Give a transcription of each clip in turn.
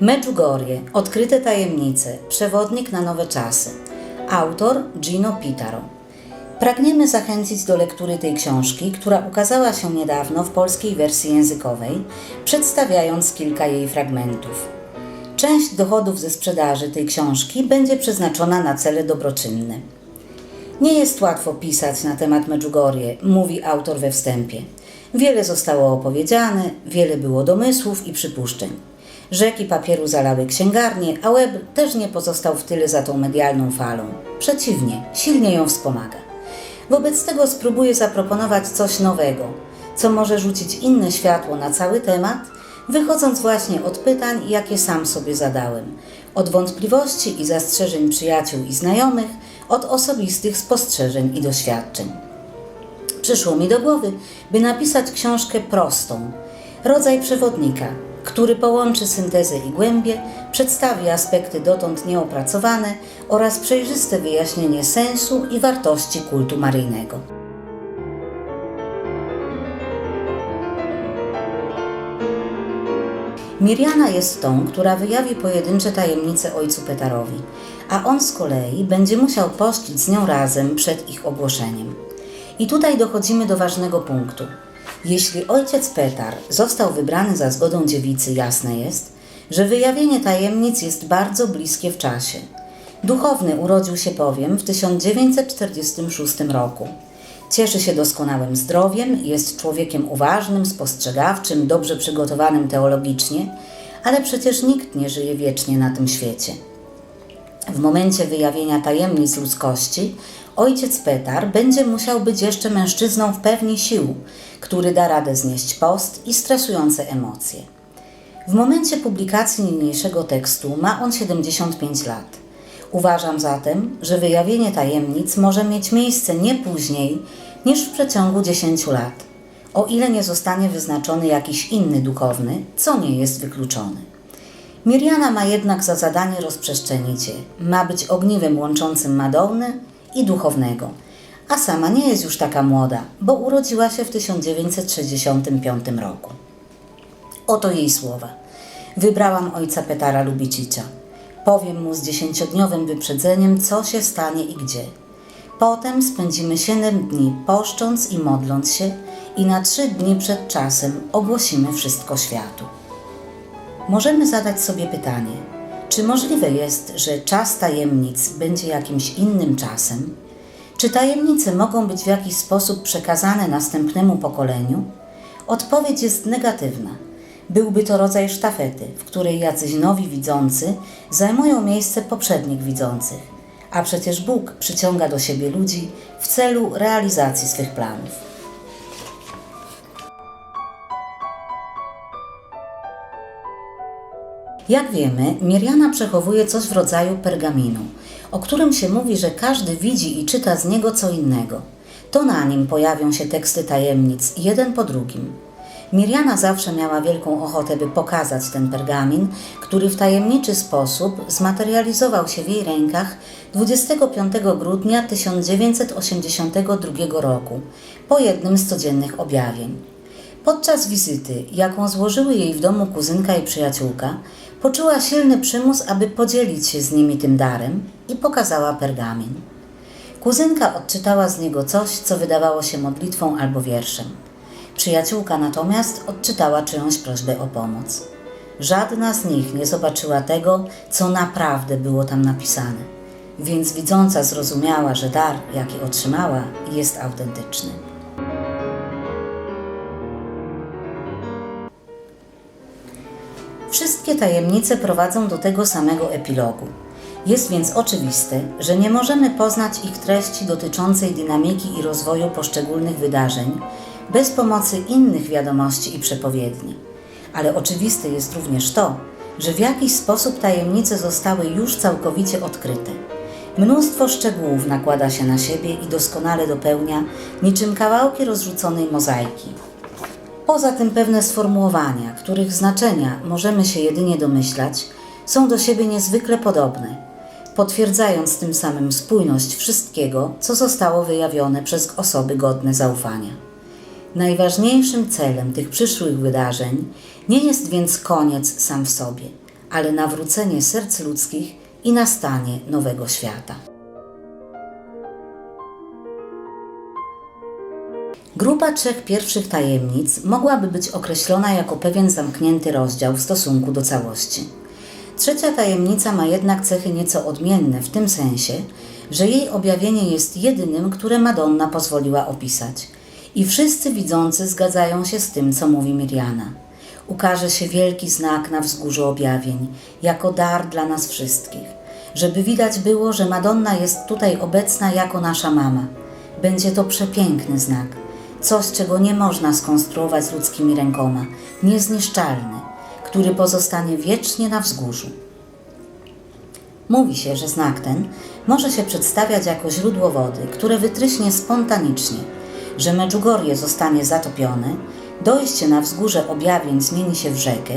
Medjugorje. Odkryte tajemnice. Przewodnik na nowe czasy. Autor Gino Pitaro. Pragniemy zachęcić do lektury tej książki, która ukazała się niedawno w polskiej wersji językowej, przedstawiając kilka jej fragmentów. Część dochodów ze sprzedaży tej książki będzie przeznaczona na cele dobroczynne. Nie jest łatwo pisać na temat Medjugorje, mówi autor we wstępie. Wiele zostało opowiedziane, wiele było domysłów i przypuszczeń. Rzeki papieru zalały księgarnie, a web też nie pozostał w tyle za tą medialną falą. Przeciwnie, silnie ją wspomaga. Wobec tego spróbuję zaproponować coś nowego, co może rzucić inne światło na cały temat, wychodząc właśnie od pytań, jakie sam sobie zadałem, od wątpliwości i zastrzeżeń przyjaciół i znajomych, od osobistych spostrzeżeń i doświadczeń. Przyszło mi do głowy, by napisać książkę prostą, rodzaj przewodnika, który połączy syntezę i głębię, przedstawi aspekty dotąd nieopracowane oraz przejrzyste wyjaśnienie sensu i wartości kultu maryjnego. Miriana jest tą, która wyjawi pojedyncze tajemnice ojcu Petarowi, a on z kolei będzie musiał pościć z nią razem przed ich ogłoszeniem. I tutaj dochodzimy do ważnego punktu. Jeśli ojciec Petar został wybrany za zgodą dziewicy, jasne jest, że wyjawienie tajemnic jest bardzo bliskie w czasie. Duchowny urodził się bowiem w 1946 roku. Cieszy się doskonałym zdrowiem, jest człowiekiem uważnym, spostrzegawczym, dobrze przygotowanym teologicznie, ale przecież nikt nie żyje wiecznie na tym świecie. W momencie wyjawienia tajemnic ludzkości, ojciec Petar będzie musiał być jeszcze mężczyzną w pełni sił, który da radę znieść post i stresujące emocje. W momencie publikacji niniejszego tekstu ma on 75 lat. Uważam zatem, że wyjawienie tajemnic może mieć miejsce nie później niż w przeciągu 10 lat, o ile nie zostanie wyznaczony jakiś inny duchowny, co nie jest wykluczone. Miriana ma jednak za zadanie rozprzestrzenić je. Ma być ogniwem łączącym Madonnę i duchownego, a sama nie jest już taka młoda, bo urodziła się w 1965 roku. Oto jej słowa. Wybrałam ojca Petara Lubicicza. Powiem mu z dziesięciodniowym wyprzedzeniem, co się stanie i gdzie. Potem spędzimy siedem dni poszcząc i modląc się i na trzy dni przed czasem ogłosimy wszystko światu. Możemy zadać sobie pytanie, czy możliwe jest, że czas tajemnic będzie jakimś innym czasem? Czy tajemnice mogą być w jakiś sposób przekazane następnemu pokoleniu? Odpowiedź jest negatywna. Byłby to rodzaj sztafety, w której jacyś nowi widzący zajmują miejsce poprzednich widzących, a przecież Bóg przyciąga do siebie ludzi w celu realizacji swych planów. Jak wiemy, Miriana przechowuje coś w rodzaju pergaminu, o którym się mówi, że każdy widzi i czyta z niego co innego. To na nim pojawią się teksty tajemnic, jeden po drugim. Miriana zawsze miała wielką ochotę, by pokazać ten pergamin, który w tajemniczy sposób zmaterializował się w jej rękach 25 grudnia 1982 roku, po jednym z codziennych objawień. Podczas wizyty, jaką złożyły jej w domu kuzynka i przyjaciółka, poczuła silny przymus, aby podzielić się z nimi tym darem i pokazała pergamin. Kuzynka odczytała z niego coś, co wydawało się modlitwą albo wierszem. Przyjaciółka natomiast odczytała czyjąś prośbę o pomoc. Żadna z nich nie zobaczyła tego, co naprawdę było tam napisane, więc widząca zrozumiała, że dar, jaki otrzymała, jest autentyczny. Wszystkie tajemnice prowadzą do tego samego epilogu. Jest więc oczywiste, że nie możemy poznać ich treści dotyczącej dynamiki i rozwoju poszczególnych wydarzeń bez pomocy innych wiadomości i przepowiedni. Ale oczywiste jest również to, że w jakiś sposób tajemnice zostały już całkowicie odkryte. Mnóstwo szczegółów nakłada się na siebie i doskonale dopełnia, niczym kawałki rozrzuconej mozaiki. Poza tym pewne sformułowania, których znaczenia możemy się jedynie domyślać, są do siebie niezwykle podobne, potwierdzając tym samym spójność wszystkiego, co zostało wyjawione przez osoby godne zaufania. Najważniejszym celem tych przyszłych wydarzeń nie jest więc koniec sam w sobie, ale nawrócenie serc ludzkich i nastanie nowego świata. Grupa trzech pierwszych tajemnic mogłaby być określona jako pewien zamknięty rozdział w stosunku do całości. Trzecia tajemnica ma jednak cechy nieco odmienne w tym sensie, że jej objawienie jest jedynym, które Madonna pozwoliła opisać. I wszyscy widzący zgadzają się z tym, co mówi Miriana. Ukaże się wielki znak na wzgórzu objawień, jako dar dla nas wszystkich, żeby widać było, że Madonna jest tutaj obecna jako nasza mama. Będzie to przepiękny znak, coś, czego nie można skonstruować ludzkimi rękoma, niezniszczalny, który pozostanie wiecznie na wzgórzu. Mówi się, że znak ten może się przedstawiać jako źródło wody, które wytryśnie spontanicznie, że Medjugorje zostanie zatopione, dojście na wzgórze objawień zmieni się w rzekę,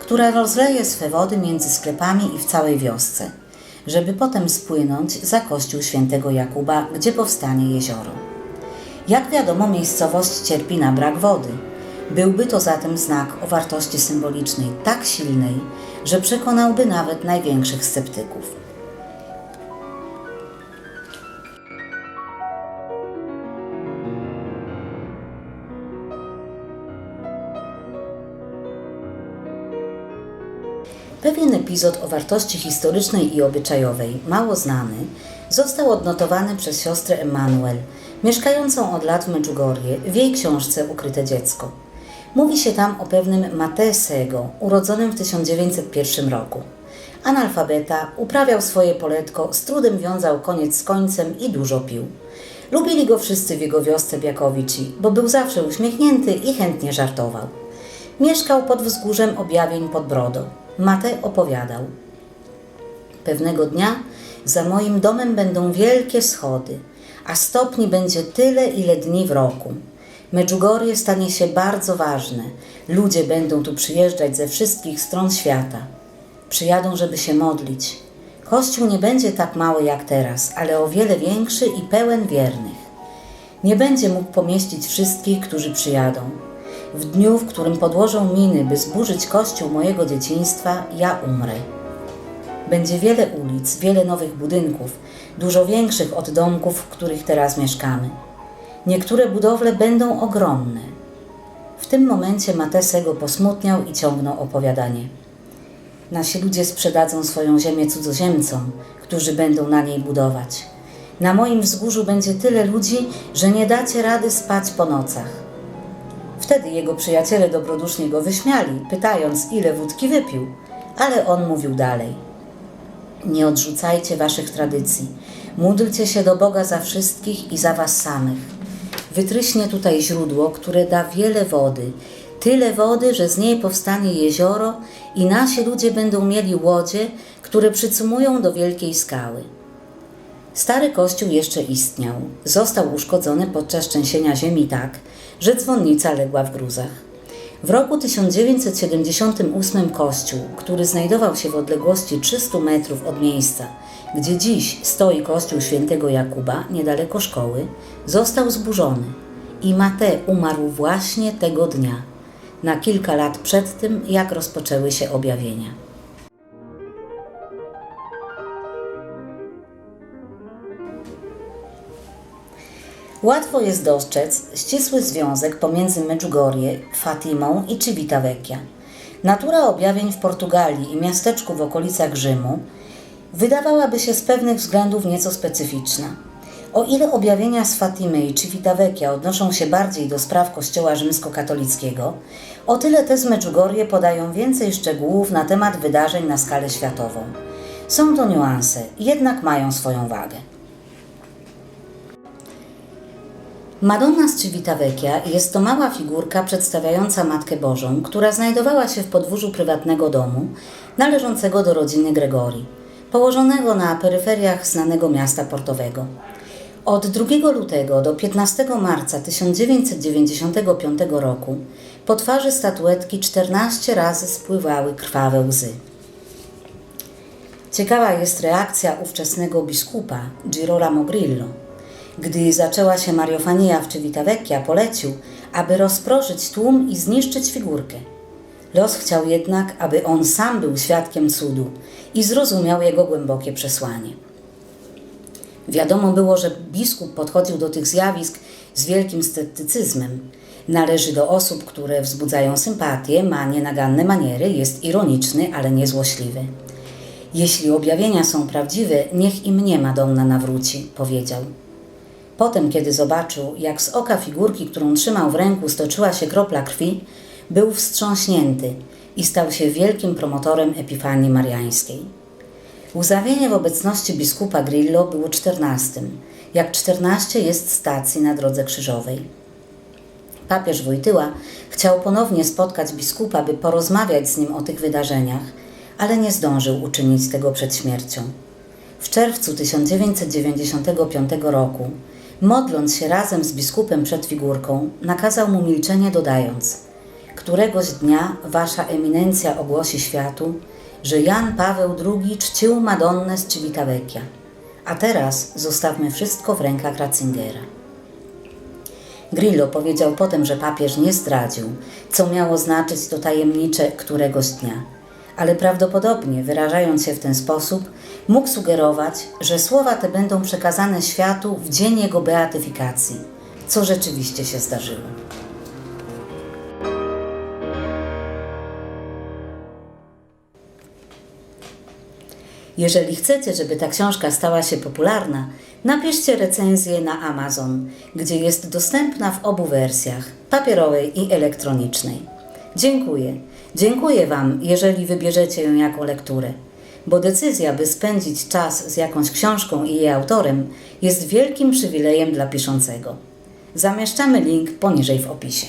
która rozleje swe wody między sklepami i w całej wiosce, żeby potem spłynąć za kościół świętego Jakuba, gdzie powstanie jezioro. Jak wiadomo, miejscowość cierpi na brak wody. Byłby to zatem znak o wartości symbolicznej tak silnej, że przekonałby nawet największych sceptyków. Pewien epizod o wartości historycznej i obyczajowej, mało znany, został odnotowany przez siostrę Emanuel, mieszkającą od lat w Medjugorje, w jej książce Ukryte dziecko. Mówi się tam o pewnym Matesego, urodzonym w 1901 roku. Analfabeta, uprawiał swoje poletko, z trudem wiązał koniec z końcem i dużo pił. Lubili go wszyscy w jego wiosce Biakowici, bo był zawsze uśmiechnięty i chętnie żartował. Mieszkał pod wzgórzem objawień pod Brodą. Mate opowiadał. Pewnego dnia za moim domem będą wielkie schody, a stopni będzie tyle, ile dni w roku. Medjugorje stanie się bardzo ważne. Ludzie będą tu przyjeżdżać ze wszystkich stron świata. Przyjadą, żeby się modlić. Kościół nie będzie tak mały jak teraz, ale o wiele większy i pełen wiernych. Nie będzie mógł pomieścić wszystkich, którzy przyjadą. W dniu, w którym podłożą miny, by zburzyć kościół mojego dzieciństwa, ja umrę. Będzie wiele ulic, wiele nowych budynków, dużo większych od domków, w których teraz mieszkamy. Niektóre budowle będą ogromne. W tym momencie Matesego posmutniał i ciągnął opowiadanie. Nasi ludzie sprzedadzą swoją ziemię cudzoziemcom, którzy będą na niej budować. Na moim wzgórzu będzie tyle ludzi, że nie dacie rady spać po nocach. Wtedy jego przyjaciele dobrodusznie go wyśmiali, pytając, ile wódki wypił, ale on mówił dalej. Nie odrzucajcie waszych tradycji. Módlcie się do Boga za wszystkich i za was samych. Wytryśnie tutaj źródło, które da wiele wody, tyle wody, że z niej powstanie jezioro i nasi ludzie będą mieli łodzie, które przycumują do wielkiej skały. Stary kościół jeszcze istniał. Został uszkodzony podczas trzęsienia ziemi tak, że dzwonnica legła w gruzach. W roku 1978 kościół, który znajdował się w odległości 300 metrów od miejsca, gdzie dziś stoi kościół świętego Jakuba, niedaleko szkoły, został zburzony i Mate umarł właśnie tego dnia, na kilka lat przed tym, jak rozpoczęły się objawienia. Łatwo jest dostrzec ścisły związek pomiędzy Medjugorje, Fatimą i Civitavecchia. Natura objawień w Portugalii i miasteczku w okolicach Rzymu wydawałaby się z pewnych względów nieco specyficzna. O ile objawienia z Fatimy i Civitavecchia odnoszą się bardziej do spraw kościoła rzymskokatolickiego, o tyle te z Medjugorje podają więcej szczegółów na temat wydarzeń na skalę światową. Są to niuanse, jednak mają swoją wagę. Madonna z Civitavecchia jest to mała figurka przedstawiająca Matkę Bożą, która znajdowała się w podwórzu prywatnego domu należącego do rodziny Gregorii, położonego na peryferiach znanego miasta portowego. Od 2 lutego do 15 marca 1995 roku po twarzy statuetki 14 razy spływały krwawe łzy. Ciekawa jest reakcja ówczesnego biskupa Girolamo Grillo, gdy zaczęła się Mariofania w Civitavecchia, polecił, aby rozproszyć tłum i zniszczyć figurkę. Los chciał jednak, aby on sam był świadkiem cudu i zrozumiał jego głębokie przesłanie. Wiadomo było, że biskup podchodził do tych zjawisk z wielkim sceptycyzmem. Należy do osób, które wzbudzają sympatię, ma nienaganne maniery, jest ironiczny, ale nie złośliwy. Jeśli objawienia są prawdziwe, niech i mnie Madonna nawróci, powiedział. Potem, kiedy zobaczył, jak z oka figurki, którą trzymał w ręku, stoczyła się kropla krwi, był wstrząśnięty i stał się wielkim promotorem Epifanii Mariańskiej. Łzawienie w obecności biskupa Grillo było czternastym, jak czternaście jest stacji na drodze krzyżowej. Papież Wojtyła chciał ponownie spotkać biskupa, by porozmawiać z nim o tych wydarzeniach, ale nie zdążył uczynić tego przed śmiercią. W czerwcu 1995 roku, modląc się razem z biskupem przed figurką, nakazał mu milczenie, dodając: Któregoś dnia Wasza eminencja ogłosi światu, że Jan Paweł II czcił Madonnę z Civitavecchia. A teraz zostawmy wszystko w rękach Ratzingera. Grillo powiedział potem, że papież nie zdradził, co miało znaczyć to tajemnicze któregoś dnia, ale prawdopodobnie wyrażając się w ten sposób, mógł sugerować, że słowa te będą przekazane światu w dzień jego beatyfikacji, co rzeczywiście się zdarzyło. Jeżeli chcecie, żeby ta książka stała się popularna, napiszcie recenzję na Amazon, gdzie jest dostępna w obu wersjach papierowej i elektronicznej. Dziękuję. Dziękuję Wam, jeżeli wybierzecie ją jako lekturę, bo decyzja, by spędzić czas z jakąś książką i jej autorem, jest wielkim przywilejem dla piszącego. Zamieszczamy link poniżej w opisie.